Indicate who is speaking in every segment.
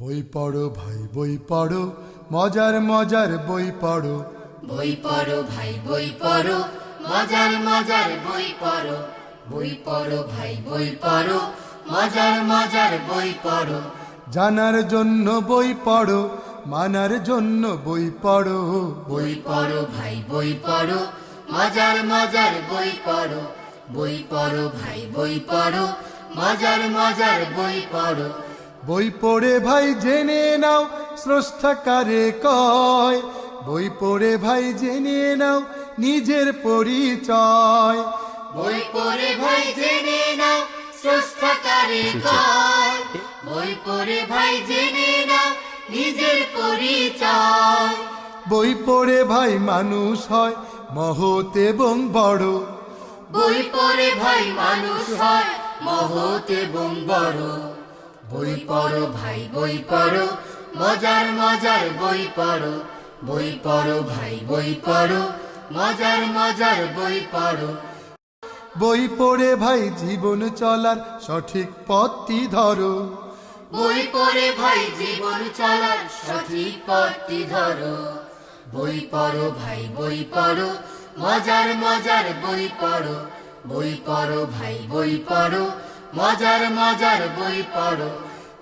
Speaker 1: বই পড়ো ভাই বই পড়ো মজার মজার বই পড়ো
Speaker 2: বই পড়ো ভাই বই পড়ো মজার মজার বই পড়ো বই পড়ো ভাই বই পড়ো মজার মজার বই পড়ো
Speaker 1: জানার জন্য বই পড়ো মানার জন্য বই পড়ো
Speaker 2: বই পড়ো ভাই বই পড়ো মজার মজার বই পড়ো বই পড়ো ভাই বই পড়ো মজার মজার বই পড়ো
Speaker 1: বই পড়ে ভাই জেনে নাও স্রষ্টা কারে কয়? বই পড়ে ভাই জেনে নাও নিজের পরিচয়।
Speaker 2: বই পড়ে ভাই জেনে নাও স্রষ্টা কারে কয়? বই পড়ে ভাই জেনে নাও নিজের পরিচয়।
Speaker 1: বই পড়ে ভাই মানুষ হয় মহৎ এবং বড়।
Speaker 2: বই পড়ে ভাই মানুষ হয় মহৎ এবং বড়। বই পড়ো ভাই বই পড়ো। মজার মজার বই পড়ো। বই পড়ো ভাই বই পড়ো। মজার মজার বই পড়ো।
Speaker 1: বই পড়ে ভাই জীবন চলার সঠিক পথটি ধরো।
Speaker 2: বই পড়ে ভাই জীবন চলার সঠিক পথটি ধরো। বই পড়ো ভাই বই পড়ো। মজার মজার বই পড়ো। বই পড়ো ভাই বই পড়ো। মজার মজার বই পড়ো।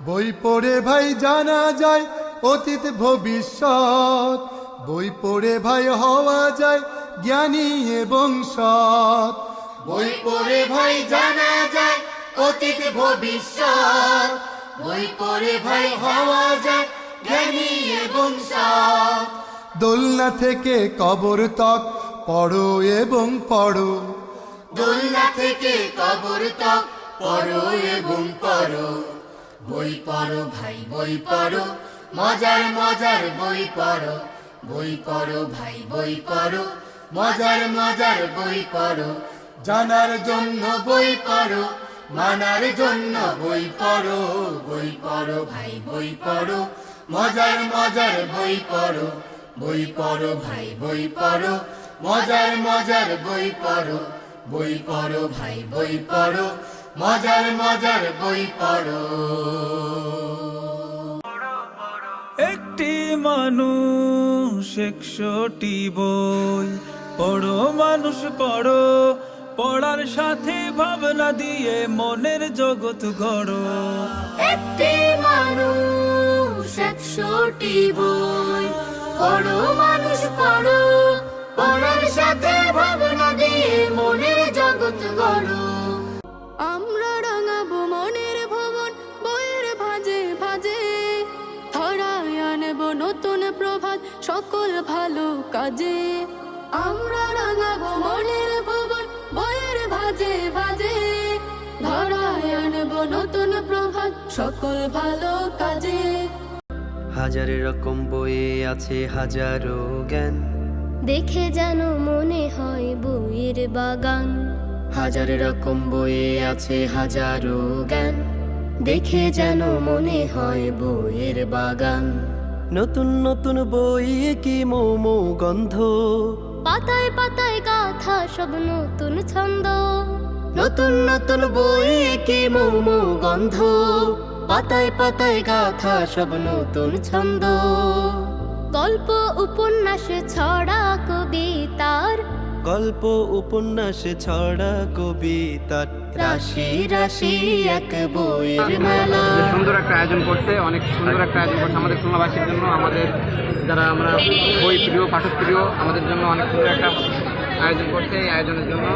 Speaker 1: বই পড়ে ভাই জানা যায় অতীত ভবিষ্যৎ। বই পড়ে ভাই হওয়া যায় জ্ঞানী এবং সৎ।
Speaker 2: বই পড়ে ভাই জানা যায় অতীত ভবিষ্যৎ। বই পড়ে ভাই হওয়া যায় জ্ঞানী এবং সৎ।
Speaker 1: দোলনা থেকে কবর তক পড়ো এবং পড়ো।
Speaker 2: দোলনা থেকে কবর তক পড়ো এবং পড়ো বই পড়ো ভাই বই পড়ো মজার মজার বই পড়ো বই পড়ো ভাই বই পড়ো মজার মজার বই পড়ো জানার জন্য বই পড়ো মানার জন্য বই পড়ো বই পড়ো ভাই বই পড়ো মজার মজার বই পড়ো বই পড়ো ভাই বই পড়ো মজার মজার বই পড়ো বই পড়ো ভাই বই পড়ো মজার মজার বই পড়ো।
Speaker 3: একটি মানুষ একশোটি বই পড়ো মানুষ পড়ো পড়ার সাথে ভাবনা দিয়ে মনের জগৎ গড়ো।
Speaker 2: একটি মানুষ একশোটি বই পড়ো মানুষ পড়ো পড়ার সাথে
Speaker 4: নতুন প্রভাত সকল ভালো কাজে। আমরা রাঙাবো মনের ভবন বইয়ের ভাজে ভাজে। ধরায় আনব নতুন প্রভাত সকল ভালো কাজে।
Speaker 5: হাজার রকম বইয়ে আছে হাজারো জ্ঞান।
Speaker 4: দেখে যেন মনে হয় বইয়ের বাগান।
Speaker 5: হাজার রকম বইয়ে আছে হাজারো জ্ঞান। দেখে যেন মনে হয় বইয়ের বাগান। নতুন নতুন বই কি মোমো গন্ধ?
Speaker 4: পাতায় পাতায় গাথা সব নতুন ছন্দ।
Speaker 5: নতুন নতুন বই কি মোমো গন্ধ? পাতায় পাতায় গাথা সব নতুন ছন্দ।
Speaker 4: গল্প উপন্যাসে ছড়া কবিতার
Speaker 5: গল্প উপন্যাসে ছড়া কবিতার রাশি রাশি এক বইয়ের মেলা।
Speaker 6: সুন্দর একটা আয়োজন করছে অনেক সুন্দর একটা আয়োজন করছে আমাদের খুলনাবাসীর জন্য আমাদের যারা আমরা বই প্রিয় পাঠক প্রিয় আমাদের জন্য অনেক সুন্দর একটা আয়োজন করছে এই আয়োজনের জন্য।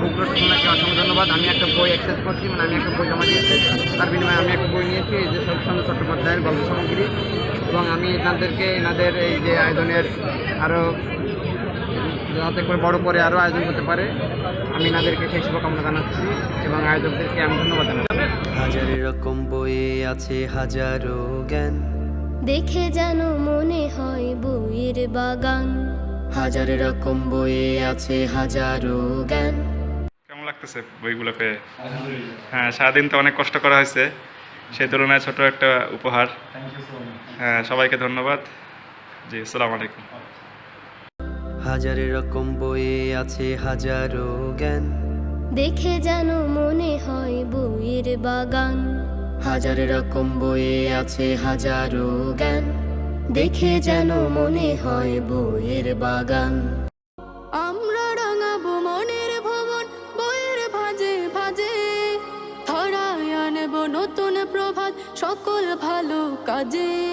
Speaker 6: বুকরোড খুলনাকে অসংখ্য ধন্যবাদ। আমি একটা বই অ্যাক্সেস করছি মানে আমি একটা বই জমা দিয়েছি। তার বিনিময়ে আমি একটা বই নিয়েছি এই যে সবচন্দ্র চট্টোপাধ্যায়ের গল্প সামগ্রী। এবং আমি এনাদেরকে এনাদের এই যে আয়োজনের আরও যাতে করে বড় করে আরও আয়োজন করতে পারে। আমি এনাদেরকে সেই শুভকামনা জানাচ্ছি এবং আয়োজকদেরকে আমি ধন্যবাদ জানাচ্ছি।
Speaker 5: হাজার রকম বইয়ে আছে হাজারো জ্ঞান।
Speaker 4: দেখে যেন মনে হয় বইয়ের বাগান।
Speaker 5: হাজার রকম বইয়ে আছে হাজারো জ্ঞান।
Speaker 7: কেমন লাগতেছে বইগুলো পেয়ে হ্যাঁ সারাদিন তো অনেক কষ্ট করা হয়েছে। সেই তুলনায় ছোট একটা উপহার। হ্যাঁ সবাইকে ধন্যবাদ। জি আসসালামু আলাইকুম।
Speaker 5: হাজার রকম বইয়ে আছে হাজারো জ্ঞান।
Speaker 4: দেখে যেন মনে হয় বইয়ের বাগান।
Speaker 2: হাজার রকম বইয়ে আছে হাজারো জ্ঞান। দেখে যেন মনে হয় বইয়ের বাগান।
Speaker 4: আমরা রাঙাবো মনের ভবন বইয়ের ভাজে ভাজে। ধরায় আনব নতুন প্রভাত সকল ভালো কাজে।